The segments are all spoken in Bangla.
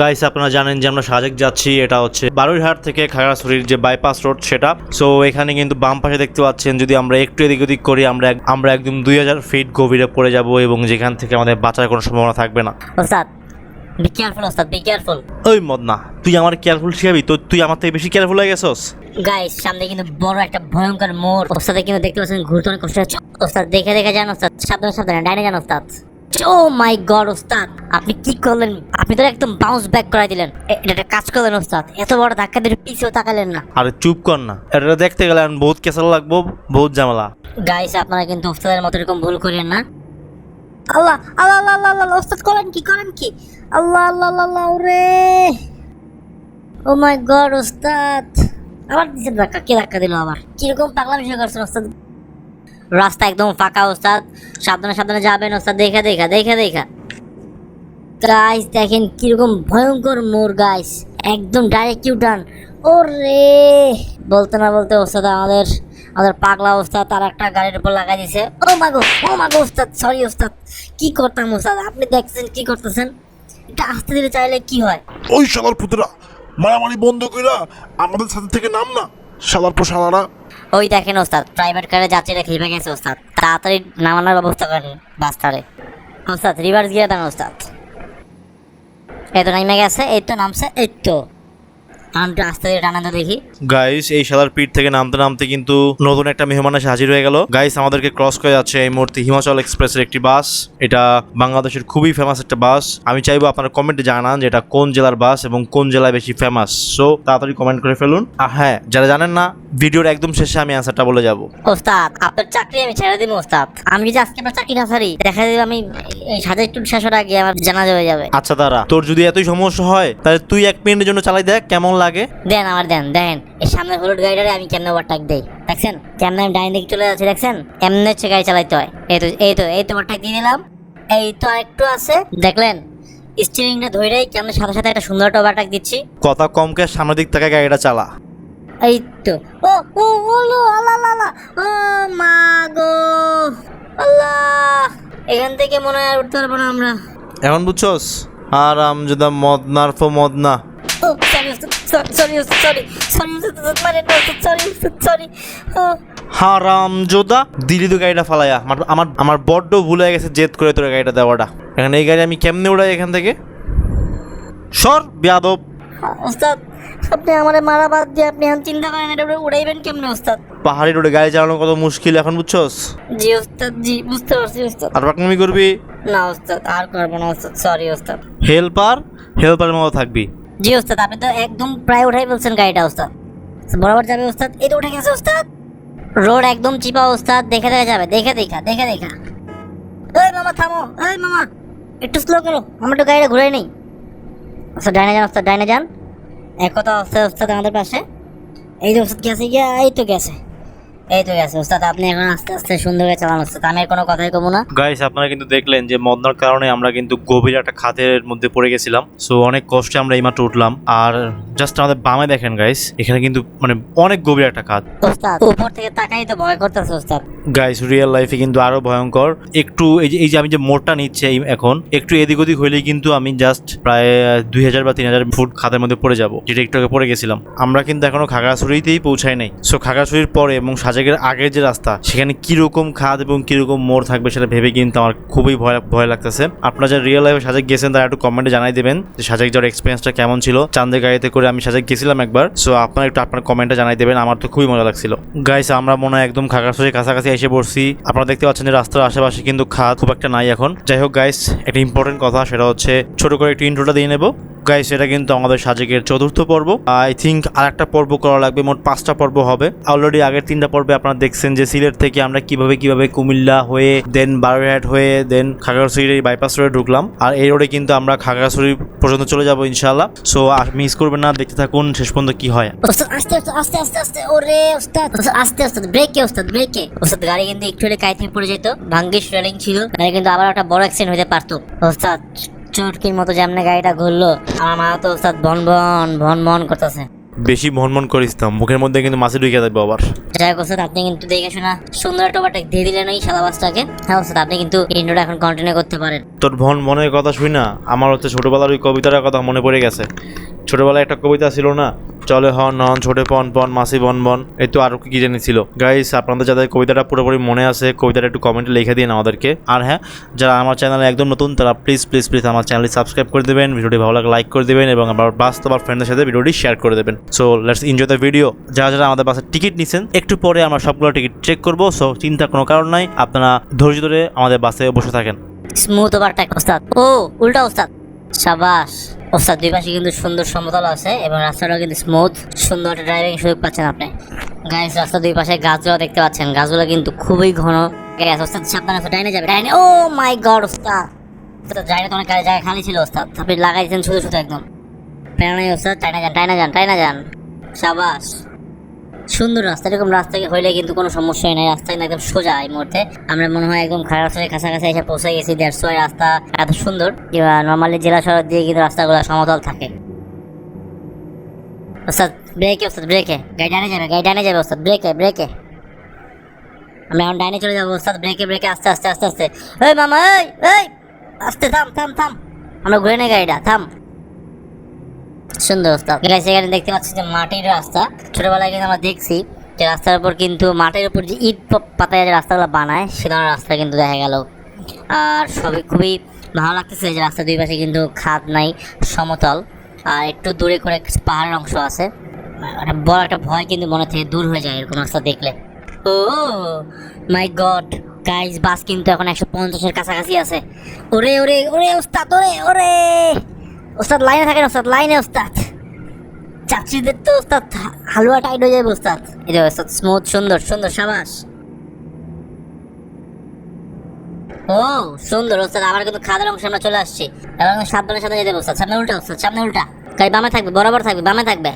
গাইস আপনারা জানেন যে আমরা সাজেক যাচ্ছি এটা হচ্ছে বারুইহাট থেকে খাগড়াছড়ির যে বাইপাস রোড সেটা। সো এখানে কিন্তু বাম পাশে দেখতে পাচ্ছেন যদি আমরা একটু এদিক ওদিক করি আমরা আমরা একদম দুই হাজার ফিট গভীরে পড়ে যাব এবং যেখান থেকে আমাদের বাঁচার কোনো সম্ভাবনা থাকবে না। ওস্তাদ বি কেয়ারফুল ওস্তাদ বি কেয়ারফুল ওই মদনা তুই আমার কেয়ারফুল শিখাবি? তো তুই আমার থেকে বেশি কেয়ারফুল হয়ে গেছস? গাইস সামনে কিন্তু বড় একটা ভয়ঙ্কর মোড়। ওস্তাদে কিন্তু দেখতে পাচ্ছেন ঘুরতে অনেক কষ্ট হচ্ছে। ওস্তাদ দেখে দেখে যান ওস্তাদ। সাবধানে সাবধানে ডাইনে যান ওস্তাদ। ও মাই গড ওস্তাদ আপনি কি করলেন? আপনি তো একদম বাউন্স ব্যাক করাই দিলেন। এটা একটা কাজ করলেন ওস্তাদ। এত বড় ধাক্কা দিয়ে পিছেও তাকালেন না। আরে চুপ কর না। এটা দেখতে গেলে বহুত কেসাল লাগবো বহুত ঝামেলা। গাইস আপনারা কিন্তু ওস্তাদের মতো এরকম ভুল করেন না। আল্লাহ আল্লাহ আল্লাহ আল্লাহ আল্লাহ ওস্তাদ করেন কি করেন কি? আল্লাহ আল্লাহ আল্লাহ আল্লাহ রে ও মাই গড ওস্তাদ। আবার দিছেন ধাক্কা? কে ধাক্কা দিল আবার? কীরকম পাগলা বিষয় করছেন ওস্তাদ? রাস্তা একদম ফাঁকা ওস্তাদ। সাবধানে সাবধানে যাবেন ওস্তাদ। দেখা দেখা দেখা দেখা। গাইস দেখেন কীরকম ভয়ঙ্কর মোর গাইস একদম ডাইরেক্ট কিউ টার্ন ওরে! বলতে না বলতে ওস্তাদ আমাদের আমাদের পাগলা ওস্তাদ তার একটা গাড়ির উপর লাগাই দিছে। ও মাগো ও মাগো ওস্তাদ সরি ওস্তাদ। কি করতাম ওস্তাদ আপনি দেখছেন কি করতেছেন? এটা আসতে দিলে চাইলে কি হয়? ওই শালার পুতরা মারামারি বন্ধ কইরা আমাদের সাথে থেকে নাম না শালার পর শালারা ওই দেখেন ওস্তাদ প্রাইভেট কারে যাত্রীরা খেপে গেছে ওস্তাদ। তাড়াতাড়ি নামানোর ব্যবস্থা করেন বাসটারে ওস্তাদ রিভার্স গিয়ে দেন ওস্তাদ। কাজ মেঘ আছে এই তো নামছে এই তো আমি আস্তে ধীরে টানাতে দেখি। গাইস এই শালার পিঠ থেকে নামতে নামতে কিন্তু নতুন একটা মেহমান এসে হাজির হয়ে গেল। গাইস আমাদেরকে ক্রস করে যাচ্ছে এই মুহূর্তে হিমাচল এক্সপ্রেসের একটি বাস। এটা বাংলাদেশের খুবই ফেমাস একটা বাস। আমি চাইব আপনারা কমেন্টে জানান যে এটা কোন জেলার বাস এবং কোন জেলায় বেশি ফেমাস সো তাড়াতাড়ি কমেন্ট করে ফেলুন। আর হ্যাঁ যারা জানেন না ভিডিওর একদম শেষে আমি অ্যান্সারটা বলে যাব। ওস্তাদ আপনার চাকরি আমি ছেড়ে দিব ওস্তাদ। আমি যদি আজকে আপনার চাকরি না ছাড়ি দেখা যাবে আমি এই সাজা একটু শেষ আগে আমার হয়ে যাবে। আচ্ছা তারা তোর যদি এতই সমস্যা হয় তাহলে তুই এক মিনিটের জন্য চালাই দেখ কেমন লাগে দেন আমার দেন দেন। এই সামনে হলুদ গাড়িটারে আমি কেমনে ওভারটেক দেই? দেখছেন? কেমনে আমি ডাইন দিকে চলে যাচ্ছি দেখছেন? এমনি হচ্ছে গাড়ি চালাইতে হয়? এই তো এই তো এই তো ওভারটেক দিয়ে দিলাম এই তো আরেকটু আছে। দেখলেন? স্টিয়ারিংটা ধরেই কেমন সাথে সাথে একটা সুন্দর একটা ওভারটেক দিচ্ছি। কথা কমকে সামনের দিক থেকে গাড়িটা চালা। এই তো। ও ও ওলো আল্লাহ ও মা গো। আল্লাহ। এখান থেকে মনে হয় আর উঠতে পারব না আমরা। এখন বুঝছস? আর আম যদি মদনার ফো Madna. Sorry sorry sorry sorry sorry মানে সরি সরি হারাম যোদা দিলি তো গাড়িটা ফালাইয়া। আমার আমার আমার বড্ড ভুল হয়ে গেছে জেদ করে তোর গাড়িটা দেওয়াটা। এখানে এই গাড়ি আমি কেমনে উড়াই এখান থেকে? সর বেয়াদব। ওস্তাদ আপনি আমারে মারা বাদ দিয়ে আপনি এখন চিন্তা করেন এটা উড়াইবেন কেমনে ওস্তাদ? পাহাড়ি রোডে গাড়ি চালানো কত মুশকিল এখন বুঝছস? জি ওস্তাদ জি বুঝতে পারছি ওস্তাদ। আর পাকনামি করবি? না ওস্তাদ আর করব না ওস্তাদ সরি ওস্তাদ। হেল্পার হেল্পারের মতো থাকবি। জি, ওস্তাদ, আপনি তো একদম প্রায় উঠাই বলছেন গাড়িটা, ওস্তাদ। বরাবর যাবে, ওস্তাদ? এই তো উঠে গেছে, ওস্তাদ। রোড একদম চিপা, ওস্তাদ। দেখে দেখা যাবে, দেখে দেখা দেখে দেখা। এই মামা, থামো। এই মামা, একটু স্লো করো, আমার একটু গাড়িটা ঘুরে নেই। ওস্তাদ, ডাইনে যান, ওস্তাদ, ডাইনে যান। এক কথা, ওস্তাদ ওস্তাদ, আমাদের পাশে। এই যে, ওস্তাদ, গেছে, গিয়া, এই তো গেছে। এই তো গেছে উস্তাদ আপনি এখন আস্তে আস্তে সুন্দর করে চালান উস্তাদ আমি কোনো কথাই কমু না। গাইস আপনারা কিন্তু দেখলেন যে মদনার কারণে আমরা কিন্তু গভীর একটা খাতের মধ্যে পড়ে গেছিলাম। সো অনেক কষ্টে আমরা এইমাত্র উঠলাম। আর জাস্ট আমাদের বামে দেখেন গাইস এখানে কিন্তু মানে অনেক গভীর একটা খাত। উস্তাদ উপর থেকে তাকাই তো ভয় করতেছে ওস্তাদ। গাইস রিয়েল লাইফে কিন্তু আরও ভয়ঙ্কর। একটু এই যে এই যে আমি যে মোড়টা নিচ্ছি এখন, একটু এদিক ওদিক হইলেই কিন্তু আমি জাস্ট প্রায় দুই হাজার বা তিন হাজার ফুট খাতের মধ্যে পড়ে যাব। যেটা একটু আগে পড়ে গেছিলাম। আমরা কিন্তু এখনও খাগড়াছড়িতেই পৌঁছাই নাই। সো খাগড়াছড়ির পরে এবং সাজেকের আগের যে রাস্তা, সেখানে কীরকম খাদ এবং কীরকম মোড় থাকবে সেটা ভেবে কিন্তু আমার খুবই ভয় ভয় লাগতেছে। আপনারা যারা রিয়েল লাইফে সাজেক গেছেন, তারা একটু কমেন্টে জানাই দেবেন যে সাজেক যাওয়ার এক্সপিরিয়েন্সটা কেমন ছিল। চান্দের গাড়িতে করে আমি সাজেক গেছিলাম একবার। সো আপনারা একটু আপনার কমেন্টে জানাই দেবেন, আমার তো খুবই মজা লাগছিল। গাইস আমরা মনে হয় একদম খাগড়াছড়ির কাছাকাছি এসে পড়ছি। আপনারা দেখতে পাচ্ছেন যে রাস্তার আশেপাশে কিন্তু খাদ খুব একটা নাই এখন। যাই হোক গাইস একটা ইম্পর্টেন্ট কথা, সেটা হচ্ছে ছোট করে একটু ইন্ট্রোটা দিয়ে নেব। গাইস এটা কিন্তু আমাদের সাজেকের চতুর্থ পর্ব। আই থিঙ্ক আর একটা পর্ব করা লাগবে, মোট পাঁচটা পর্ব হবে। অলরেডি আগের তিনটা পর্বে আপনারা দেখছেন যে সিলেট থেকে আমরা কীভাবে কীভাবে কুমিল্লা হয়ে দেন বারোহাট হয়ে দেন খাগড়াছড়ির এই বাইপাস রোডে ঢুকলাম। আর এই রোডে কিন্তু আমরা খাগড়াছড়ি পর্যন্ত চলে যাব ইনশাল্লাহ সো আর মিস করবেন না, দেখতে থাকুন, শেষ পর্যন্ত কি হয়। আস্তে আস্তে আস্তে আস্তে ওরে ওস্তাদ, আস্তে আস্তে ব্রেকে ওস্তাদ ব্রেকে ওস্তাদ, গাড়ি কিন্তু একটু হলে কাইতে পড়ে যেত, ভাঙ্গিস রেলিং ছিল কিন্তু আবার একটা বড় অ্যাক্সিডেন্ট হতে পারতো। ওস্তাদ চটকির মতো যেমন গাড়িটা ঘুরলো। আমার মা তো ওস্তাদ ভন ভন ভন ভন করতেছে। বেশি ভনমন করিস তো মুখের মধ্যে কিন্তু মাছি ঢুকে যাবে আবার। যাই হোক স্যার আপনি কিন্তু দেখে শোনা সুন্দর একটা ওভারটেক দিয়ে দিলেন ওই শালাবাসটাকে হ্যাঁ স্যার আপনি কিন্তু ইন্ডোটা এখন কন্টিনিউ করতে পারেন। তোর ভন মনের কথা শুই না আমার হচ্ছে ছোটবেলার ওই কবিতার কথা মনে পড়ে গেছে। ছোটবেলায় একটা কবিতা ছিল না চলে হন, নন, ছোটে পন পন, মাসি বন বন। এই তো আরও কি জানি ছিল। গাইস আপনাদের যাদের কবিতাটা পুরোপুরি মনে আছে, কবিতাটা একটু কমেন্টে লিখে দিন আমাদেরকে। আর হ্যাঁ যারা আমার চ্যানেলে একদম নতুন, তারা প্লিজ প্লিজ প্লিজ আমার চ্যানেলটি সাবস্ক্রাইব করে দেবেন, ভিডিওটি ভালো লাগে লাইক করে দেবেন এবং আমার বাস্তব আর ফ্রেন্ডের সাথে ভিডিওটি শেয়ার করে দেবেন। So let's enjoy the video যারা যারা আমাদের বাসের টিকিট নিছেন, একটু পরে আমরা সবগুলো টিকিট চেক করব সো চিন্তার কোনো কারণ নাই, আপনারা ধৈর্য ধরে আমাদের বাসে বসে থাকেন। স্মুথ ওভারটেক ওস্তাদ। ও, উল্টা ওস্তাদ। সাবাস। ওস্তাদ দুই পাশে কিন্তু সুন্দর সমতল আছে এবং রাস্তাটাও কিন্তু স্মুথ সুন্দর একটা ড্রাইভিং সুযোগ পাচ্ছেন আপনি। গাইস রাস্তা দুই পাশে গাছগুলো দেখতে পাচ্ছেন। গাছগুলো কিন্তু খুবই ঘন। গ্যাস ওস্তাদ, সাবধানে আছে ডাইনে যাবে ডাইনে, ও মাই গড, ওস্তাদ। ডাইনে তো অনেক জায়গা খালি ছিল, ওস্তাদ। আপনি লাগাইছেন শুধু শুধু একদম। নাই, ওস্তাদ টাইনা যান টাইনা যান টাইনা যান। সাবাস। সুন্দর রাস্তা, এরকম রাস্তা হইলে কিন্তু কোনো সমস্যাই নাই। রাস্তা কিন্তু একদম সোজা এই মুহূর্তে। আমরা মনে হয় একদম খারাপ রাস্তার কাছাকাছি এসে পৌঁছে গেছি দেড়শো রাস্তা এত সুন্দর। নর্মালি জেলা শহর দিয়ে কিন্তু রাস্তাগুলো সমতল থাকে। ওস্তাদ ব্রেকে ওস্তাদ ব্রেকে গাড়ি ডানে যাবে, গাড়ি ডানে যাবে, ওস্তাদ ব্রেকে ব্রেকে আমরা এখন ডাইনে চলে যাব, ওস্তাদ ব্রেকে ব্রেকে আস্তে আস্তে আস্তে আস্তে। এই মামা, এই এই, আস্তে, থাম থাম থাম। আমরা ঘুরে নেই গাড়িটা, থাম। সুন্দর রাস্তা। এখানে দেখতে পাচ্ছি যে মাটির রাস্তা। ছোটবেলায় কিন্তু আমরা দেখছি যে রাস্তার উপর কিন্তু মাটির উপর যে ইট পাতায় যে রাস্তাগুলো বানায় সে ধরনের রাস্তা কিন্তু দেখা গেল। আর সবই খুবই ভালো লাগতেছে যে রাস্তার দুই পাশে কিন্তু খাদ নাই, সমতল। আর একটু দূরে করে পাহাড়ের অংশ আছে। বড় একটা ভয় কিন্তু মনে থেকে দূর হয়ে যায় এরকম রাস্তা দেখলে। ও মাই গড গাইস বাস কিন্তু এখন একশো পঞ্চাশের কাছাকাছি আছে। ওরে ওরে ওরে, ওস্তাদ, ওরে ওরে! ওস্তাদ লাইনে থাকেন, ওস্তাদ লাইনে, ওস্তাদ। চাচিদের তো ওস্তাদ হালুয়া টাইট হয়ে যাবে, ওস্তাদ। যে ওস্তাদ স্মুথ সুন্দর সুন্দর সাবাস। ও, সুন্দর, ওস্তাদ, আবার কিন্তু খাদের অংশে আমরা চলে আসছি। এবার কিন্তু সাবধানের সাথে যেতে ওস্তাদ, সামনে উল্টা, ওস্তাদ, সামনে উল্টা। গাড়ি বামে থাকবে, বরাবর থাকবে, বামে থাকবে।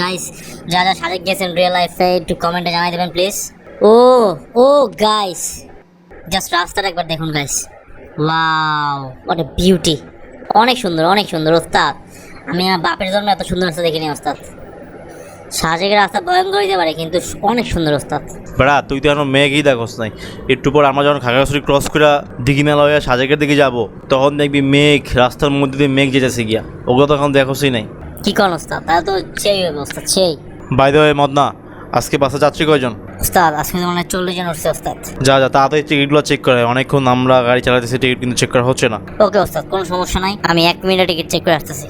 গাইস, যা যা সাজেক গেছেন রিয়েল লাইফে একটু কমেন্টে জানাই দেবেন প্লিজ ও ও, গাইস। জাস্ট রাস্তাটা একবার দেখুন, গাইস। ওয়াও হোয়াট বিউটি অনেক সুন্দর অনেক সুন্দর ওস্তাদ। আমি আমার বাপের জন্য এত সুন্দর রাস্তা দেখিনি ওস্তাদ। সাজেকের রাস্তা ভয়ঙ্কর হতে পারে কিন্তু অনেক সুন্দর ওস্তাদ। বেড়া তুই তো এখন মেঘই দেখোস নাই। একটু পর আমরা যখন খাগড়াছড়ি ক্রস করে দিঘি মেলা হয়ে সাজেকের দিকে যাব তখন দেখবি মেঘ রাস্তার মধ্যে দিয়ে মেঘ যেতেছে গিয়া। ওগুলো তখন দেখোসই নাই। কি করেন ওস্তাদ? তাহলে তো সেই ওস্তাদ সেই। বাইদ মদনা আজকে বাসে যাত্রী কয়জন? ওস্তাদ আজকে তো মনে চল্লিশ জন উঠছে ওস্তাদ। যা যা তাড়াতাড়ি টিকিটগুলো চেক করে। অনেকক্ষণ আমরা গাড়ি চালাতেছি টিকিট কিন্তু চেক করা হচ্ছে না। ওকে ওস্তাদ কোনো সমস্যা নাই। আমি এক মিনিটে টিকিট চেক করে আসতেছি।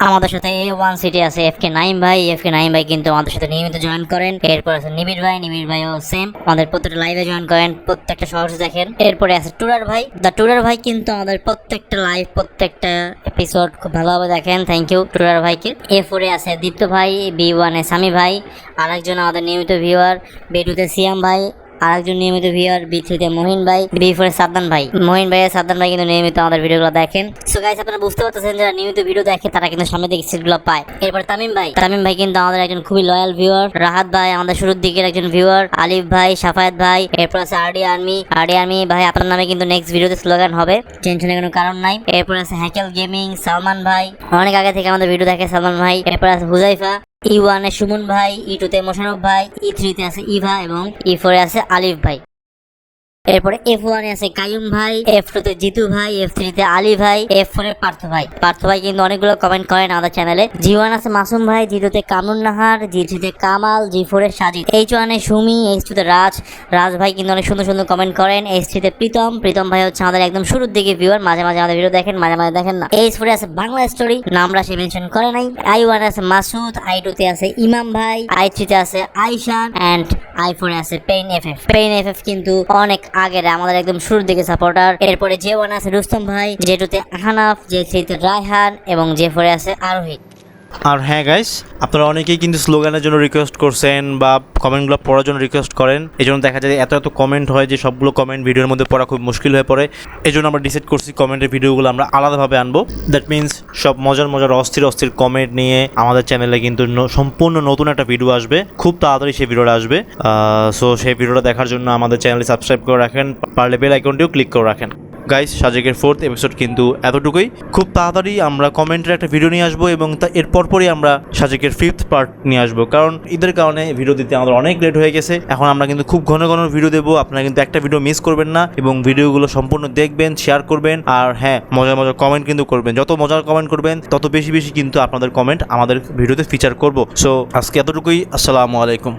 আমাদের সাথে এ ওয়ান সিটি আছে এফ কে নাইম ভাই। এফ কে নাইম ভাই কিন্তু আমাদের সাথে নিয়মিত জয়েন করেন। এরপর আছে নিবিড় ভাই, নিবিড় ভাইও সেম আমাদের প্রত্যেকটা লাইভে জয়েন করেন, প্রত্যেকটা সহজ দেখেন। এরপরে আছে টুরার ভাই। দ্য টুরার ভাই কিন্তু আমাদের প্রত্যেকটা লাইভ প্রত্যেকটা এপিসোড খুব ভালোভাবে দেখেন। থ্যাংক ইউ টুরার ভাইকে। এ ফোরে আছে দীপ্ত ভাই বি ওয়ানে সামি ভাই। আরেকজন আমাদের নিয়মিত ভিউয়ার বি টুতে সিয়াম ভাই। আরেকজন নিয়মিত ভিউয়ার বি থ্রিতে মহিন ভাই বি ফোরে সাদ্দান ভাই। মোহিন ভাই আর সাদ্দান ভাই কিন্তু নিয়মিত আমাদের ভিডিওগুলো দেখেন। সো গাইস আপনারা বুঝতে পারতেছেন যারা নিয়মিত ভিডিও দেখে, তারা কিন্তু সামনে দিকে সিটগুলো পায়। এরপর তামিম ভাই তামিম ভাই কিন্তু আমাদের একজন খুবই লয়াল ভিউয়ার রাহাত ভাই আমাদের শুরুর দিকের একজন ভিউয়ার আলিফ ভাই, সাফায়াত ভাই, এরপর আছে আরডি আর্মি। আরডি আর্মি ভাই আপনার নামে কিন্তু নেক্সট ভিডিওতে স্লোগান হবে টেনশনের কোনো কারণ নাই। এরপর আছে হ্যাকেল গেমিং, সালমান ভাই, অনেক আগে থেকে আমাদের ভিডিও দেখে সালমান ভাই। এরপর আছে হুজাইফা ই ওয়ানে সুমন ভাই ই টুতে মোশারফ ভাই, ই থ্রিতে আছে ইভা এবং ই ফোরে আছে আলিফ ভাই। এরপরে এফ ওয়ানে আছে কায়ুম ভাই এফ টু তে জিতু ভাই এফ থ্রি তে আলী ভাই এফ ফোরে পার্থ ভাই। পার্থ ভাই কিন্তু অনেকগুলো কমেন্ট করেন আমাদের চ্যানেলে জি ওয়ান আছে মাসুম ভাই জি টুতে কামরুন নাহার জি থ্রিতে কামাল জি ফোর ফোরে সাজিদ। এইচ ওয়ানে সুমি, এইচ টুতে রাজ। রাজ ভাই কিন্তু অনেক সুন্দর সুন্দর কমেন্ট করেন। এইচ থ্রিতে প্রীতম। প্রীতম ভাই হচ্ছে আমাদের একদম শুরুর দিকে ভিউয়ার মাঝে মাঝে আমাদের ভিডিও দেখেন, মাঝে মাঝে দেখেন না। এইচ ফোরে আছে বাংলা স্টোরি নামরা সে মেনশন করে নাই। আই ওয়ান আছে মাসুদ, আই টুতে আছে ইমাম ভাই, আই থ্রিতে আছে আইশান অ্যান্ড আই ফোরে আছে pain F F pain F F কিন্তু অনেক আগের আমাদের একদম শুরুর দিকে সাপোর্টার এরপরে যে ওয়ান আছে রুস্তম ভাই যে টুতে আহানাফ জে থ্রিতে রায়হান এবং জে ফোরে আছে আরোহী। আর হ্যাঁ গাইস আপনারা অনেকেই কিন্তু স্লোগানের জন্য রিকোয়েস্ট করছেন বা কমেন্টগুলো পড়ার জন্য রিকোয়েস্ট করেন। এই জন্য দেখা যায় এত এত কমেন্ট হয় যে সবগুলো কমেন্ট ভিডিওর মধ্যে পড়া খুব মুশকিল হয়ে পড়ে। এই জন্য আমরা ডিসাইড করছি কমেন্টের ভিডিওগুলো আমরা আলাদাভাবে আনব। দ্যাট মিন্স সব মজার মজার অস্থির অস্থির কমেন্ট নিয়ে আমাদের চ্যানেলে কিন্তু সম্পূর্ণ নতুন একটা ভিডিও আসবে। খুব তাড়াতাড়ি সেই ভিডিওটা আসবে। সো সেই ভিডিওটা দেখার জন্য আমাদের চ্যানেলে সাবস্ক্রাইব করে রাখেন। পারলে বেল আইকনটিও ক্লিক করে রাখেন। গাইস সাজেকের ফোর্থ এপিসোড কিন্তু এতটুকুই। খুব তাড়াতাড়ি আমরা কমেন্টের একটা ভিডিও নিয়ে আসব এবং তা এর পরপরই আমরা সাজেকের ফিফথ পার্ট নিয়ে আসব। কারণ ঈদের কারণে ভিডিও দিতে আমাদের অনেক লেট হয়ে গেছে। এখন আমরা কিন্তু খুব ঘন ঘন ভিডিও দেবো। আপনারা কিন্তু একটা ভিডিও মিস করবেন না এবং ভিডিওগুলো সম্পূর্ণ দেখবেন শেয়ার করবেন আর হ্যাঁ মজার মজার কমেন্ট কিন্তু করবেন। যত মজার কমেন্ট করবেন, তত বেশি বেশি কিন্তু আপনাদের কমেন্ট আমাদের ভিডিওতে ফিচার করব। সো আজকে এতটুকুই। আসসালামু আলাইকুম।